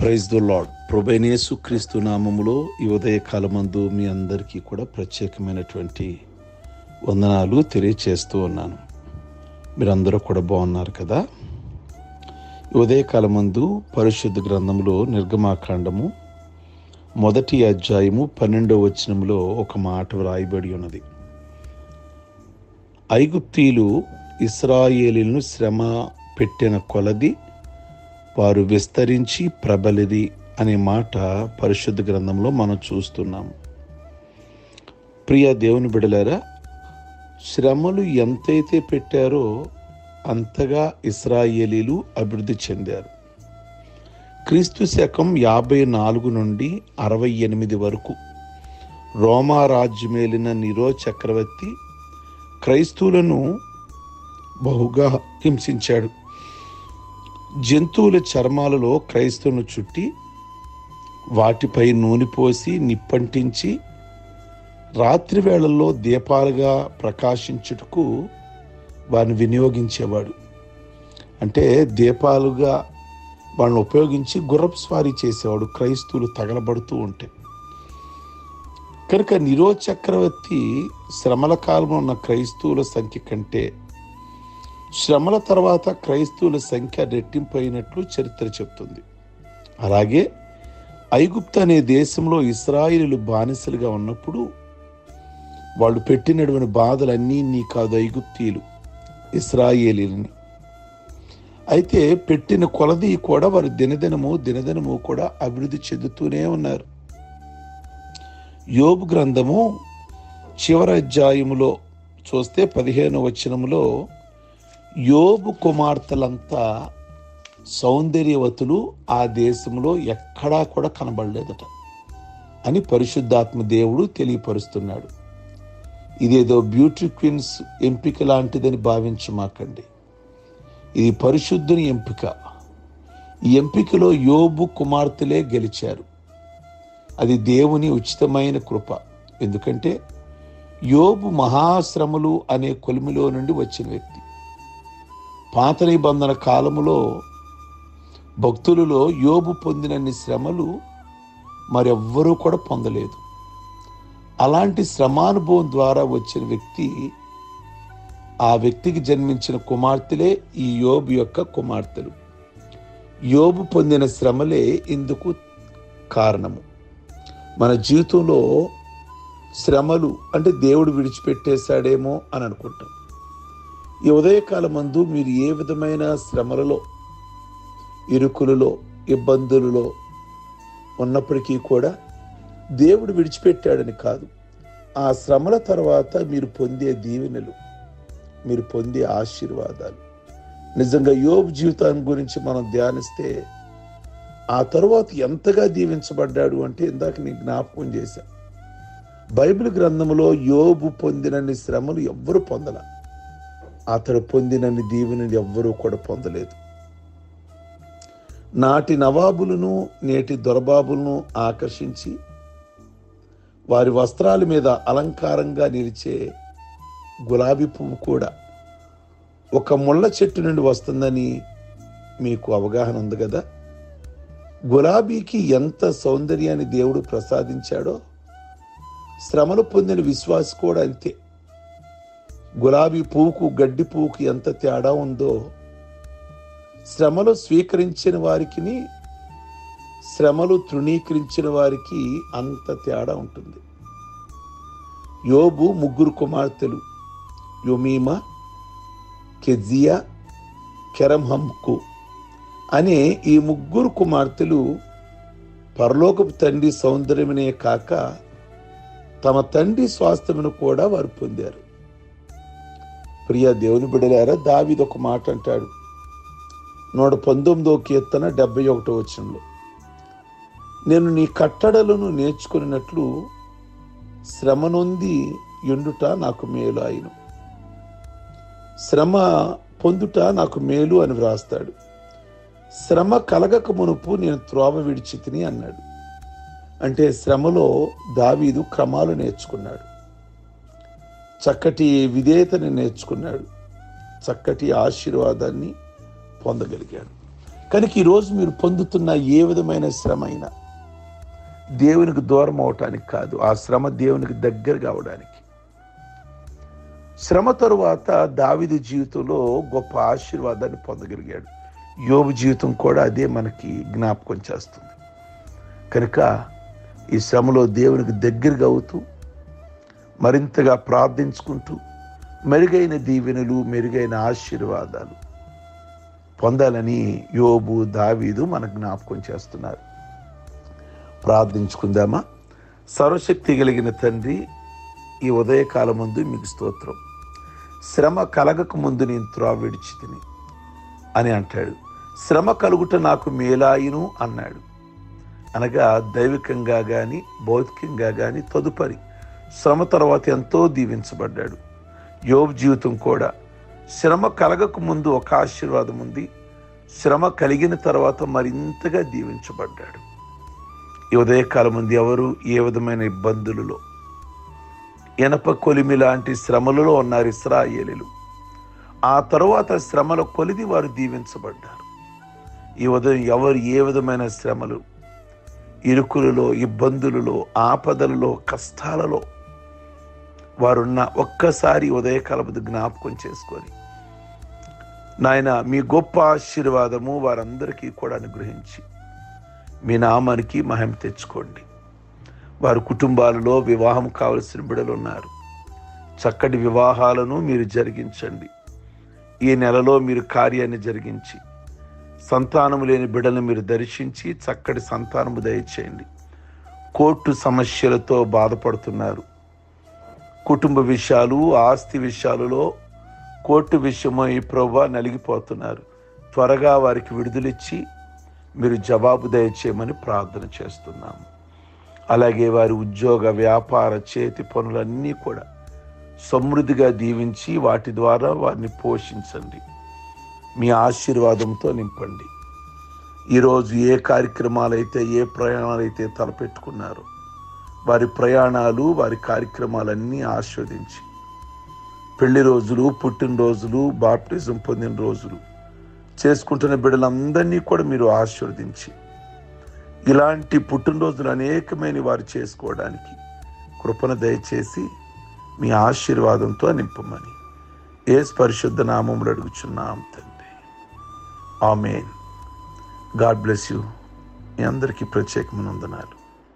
Praise the lord ప్రభైనేసు క్రీస్తు నామములో ఈ ఉదయకాలమందు మీ అందరికీ కూడా ప్రత్యేకమైనటువంటి వందనాలు తెలియచేస్తూ ఉన్నాను. మీరందరూ కూడా బాగున్నారు కదా? ఈ ఉదయకాలమందు పరిశుద్ధ గ్రంథములో నిర్గమాకాండము మొదటి అధ్యాయము పన్నెండవ వచనంలో ఒక మాట వ్రాయబడి ఉన్నది. ఐగుప్తీలు ఇస్రాయేలీలను శ్రమ పెట్టిన కొలది వారు విస్తరించి ప్రబలిది అనే మాట పరిశుద్ధ గ్రంథంలో మనం చూస్తున్నాము ప్రియ దేవుని బిడలారా శ్రమలు ఎంతైతే పెట్టారో అంతగా ఇస్రాయేలీలు అభివృద్ధి చెందారు. క్రీస్తు శకం యాభై నాలుగు నుండి అరవై ఎనిమిది వరకు రోమా రాజ్యమేలిన నిరో చక్రవర్తి క్రైస్తవులను బహుగా హింసించాడు. జంతువుల చర్మాలలో క్రైస్తవును చుట్టి వాటిపై నూనె పోసి నిప్పంటించి రాత్రి వేళల్లో దీపాలుగా ప్రకాశించుటకు వారిని వినియోగించేవాడు. అంటే దీపాలుగా వాళ్ళని ఉపయోగించి గుర్రపు స్వారీ చేసేవాడు క్రైస్తవులు తగలబడుతూ ఉంటే. కనుక నిరో చక్రవర్తి శ్రమల కాలంలో ఉన్న క్రైస్తవుల సంఖ్య కంటే శ్రమల తర్వాత క్రైస్తవుల సంఖ్య రెట్టింపైనట్లు చరిత్ర చెప్తుంది. అలాగే ఐగుప్తు అనే దేశంలో ఇస్రాయిలు బానిసలుగా ఉన్నప్పుడు వాళ్ళు పెట్టినటువంటి బాధలన్నీ నీ కాదు ఐగుప్తీయులు ఇస్రాయేలీలని. అయితే పెట్టిన కొలది కూడా వారు దినదినము దినదినము కూడా అభివృద్ధి చెందుతూనే ఉన్నారు. యోబు గ్రంథము చివరి అధ్యాయములో చూస్తే పదిహేను వచనములో యోబు కుమార్తెలంతా సౌందర్యవతులు ఆ దేశంలో ఎక్కడా కూడా కనబడలేదట అని పరిశుద్ధాత్మ దేవుడు తెలియపరుస్తున్నాడు. ఇదేదో బ్యూటీ క్వీన్స్ ఎంపిక లాంటిదని భావించమాకండి. ఇది పరిశుద్ధుని ఎంపిక. ఈ ఎంపికలో యోబు కుమార్తెలే గెలిచారు. అది దేవుని ఉచితమైన కృప. ఎందుకంటే యోబు మహాశ్రమలు అనే కొలిమిలో నుండి వచ్చిన వ్యక్తి. పాత నిబంధన కాలములో భక్తులలో యోబు పొందినన్ని శ్రమలు మరెవ్వరూ కూడా పొందలేదు. అలాంటి శ్రమానుభవం ద్వారా వచ్చిన వ్యక్తి ఆ వ్యక్తికి జన్మించిన కుమార్తెలే ఈ యోబు యొక్క కుమార్తెలు. యోబు పొందిన శ్రమలే ఇందుకు కారణము. మన జీవితంలో శ్రమలు అంటే దేవుడు విడిచిపెట్టేశాడేమో అని అనుకుంటాం. ఈ ఉదయకాలమందు మీరు ఏ విధమైన శ్రమలలో ఇరుకులలో ఇబ్బందులలో ఉన్నప్పటికీ కూడా దేవుడు విడిచిపెట్టాడని కాదు. ఆ శ్రమల తర్వాత మీరు పొందే దీవెనలు మీరు పొందే ఆశీర్వాదాలు. నిజంగా యోబ్ జీవితాన్ని గురించి మనం ధ్యానిస్తే ఆ తరువాత ఎంతగా దీవించబడ్డాడు అంటే ఇందాక నేను జ్ఞాపకం చేశాను బైబిల్ గ్రంథంలో యోబు పొందినన్ని శ్రమలు ఎవ్వరు పొందల. అతడు పొందినన్ని దీవెనలు ఎవ్వరూ కూడా పొందలేదు. నాటి నవాబులను నేటి దొరబాబులను ఆకర్షించి వారి వస్త్రాల మీద అలంకారంగా నిలిచే గులాబీ పువ్వు కూడా ఒక ముళ్ళ చెట్టు నుండి వస్తుందని మీకు అవగాహన ఉంది కదా? గులాబీకి ఎంత సౌందర్యాన్ని దేవుడు ప్రసాదించాడో శ్రమలు పొందిన విశ్వాసి కూడా అంతే. గులాబీ పువ్వుకు గడ్డి పువ్వుకు ఎంత తేడా ఉందో శ్రమలు స్వీకరించిన వారికి శ్రమలు తృణీకరించిన వారికి అంత తేడా ఉంటుంది. యోబు ముగ్గురు కుమార్తెలు యుమీమా కెజియా కెరంహంకు అనే ఈ ముగ్గురు కుమార్తెలు పరలోకపు తండ్రి సౌందర్యమనే కాక తమ తండ్రి స్వాస్థ్యమును కూడా వారు పొందారు. ప్రియ దేవుని బిడలారా దావిది ఒక మాట అంటాడు. నూట పంతొమ్మిదో కీర్తన డెబ్బై ఒకటో వచనంలో. నేను నీ కట్టడలను నేర్చుకున్నట్లు శ్రమ నొంది ఎండుట నాకు మేలు ఆయన శ్రమ పొందుట నాకు మేలు అని వ్రాస్తాడు. శ్రమ కలగక మునుపు నేను త్రోవ విడిచి తిని అన్నాడు. అంటే శ్రమలో దావీదు క్రమాలు నేర్చుకున్నాడు. చక్కటి విధేయతని నేర్చుకున్నాడు. చక్కటి ఆశీర్వాదాన్ని పొందగలిగాడు. కనుక ఈరోజు మీరు పొందుతున్న ఏ విధమైన శ్రమ అయినా దేవునికి దూరం అవటానికి కాదు ఆ శ్రమ దేవునికి దగ్గర కావడానికి శ్రమ తరువాత దావిది జీవితంలో గొప్ప ఆశీర్వాదాన్ని పొందగలిగాడు. యోబు జీవితం కూడా అదే మనకి జ్ఞాపకం చేస్తుంది. కనుక ఈ శ్రమలో దేవునికి దగ్గరగా అవుతూ మరింతగా ప్రార్థించుకుంటూ మెరుగైన దీవెనలు మెరుగైన ఆశీర్వాదాలు పొందాలని యోబు దావీదు మన జ్ఞాపకం చేస్తున్నారు. ప్రార్థించుకుందామా? సర్వశక్తి కలిగిన తండ్రి ఈ ఉదయకాలం ముందు మీకు స్తోత్రం. శ్రమ కలగక ముందు నేను త్రోవ విడిచి తిని అని అంటాడు. శ్రమ కలుగుట నాకు మేలాయిను అన్నాడు. అనగా దైవికంగా కానీ భౌతికంగా కానీ తదుపరి శ్రమ తర్వాత ఎంతో దీవించబడ్డాడు. యోబ్ జీవితం కూడా శ్రమ కలగక ముందు ఒక ఆశీర్వాదం ఉంది. శ్రమ కలిగిన తర్వాత మరింతగా దీవించబడ్డాడు. ఈ ఉదయకాలం ముందు ఎవరు ఏ విధమైన ఇబ్బందులలో? ఎనప కొలిమి లాంటి శ్రమలలో ఉన్నారు ఇస్రాయేలీలు. ఆ తరువాత శ్రమల కొలిది వారు దీవించబడ్డారు. ఈ ఉదయం ఎవరు ఏ విధమైన శ్రమలు? ఇరుకులలో ఇబ్బందులలో ఆపదలలో కష్టాలలో వారున్న ఒక్కసారి ఉదయకాలపు జ్ఞాపకం చేసుకొని నాయన మీ గొప్ప ఆశీర్వాదము వారందరికీ కూడా అనుగ్రహించి మీ నామానికి మహిమ తెచ్చుకోండి. వారి కుటుంబాలలో వివాహం కావలసిన బిడలు ఉన్నారు. చక్కటి వివాహాలను మీరు జరిగించండి. ఈ నెలలో మీరు కార్యాన్ని జరిగించి సంతానము లేని బిడ్డలను మీరు దర్శించి చక్కటి సంతానము దయచేయండి. కోర్టు సమస్యలతో బాధపడుతున్నారు. కుటుంబ విషయాలు ఆస్తి విషయాలలో కోర్టు విషయమై ప్రభా నలిగిపోతున్నారు. త్వరగా వారికి విడుదలిచ్చి మీరు జవాబు దయచేయమని ప్రార్థన చేస్తున్నాము అలాగే వారి ఉద్యోగ వ్యాపార చేతి పనులన్నీ కూడా సమృద్ధిగా దీవించి వాటి ద్వారా వారిని పోషించండి. మీ ఆశీర్వాదంతో నింపండి. ఈరోజు ఏ కార్యక్రమాలైతే ఏ ప్రయాణాలైతే తలపెట్టుకున్నారో వారి ప్రయాణాలు వారి కార్యక్రమాలన్నీ ఆస్వాదించి. పెళ్ళి రోజులు పుట్టినరోజులు బాప్టిజం పొందిన రోజులు చేసుకుంటున్న బిడ్డలందరినీ కూడా మీరు ఆశీర్వదించి. ఇలాంటి పుట్టినరోజులు అనేకమైన వారు చేసుకోవడానికి కృపను దయచేసి మీ ఆశీర్వాదంతో నింపమని ఏ పరిశుద్ధ నామములు అడుగుచున్నాం తండ్రి. ఆమెన్. God bless you. మీ అందరికీ ప్రత్యేకమైన వందనాలు.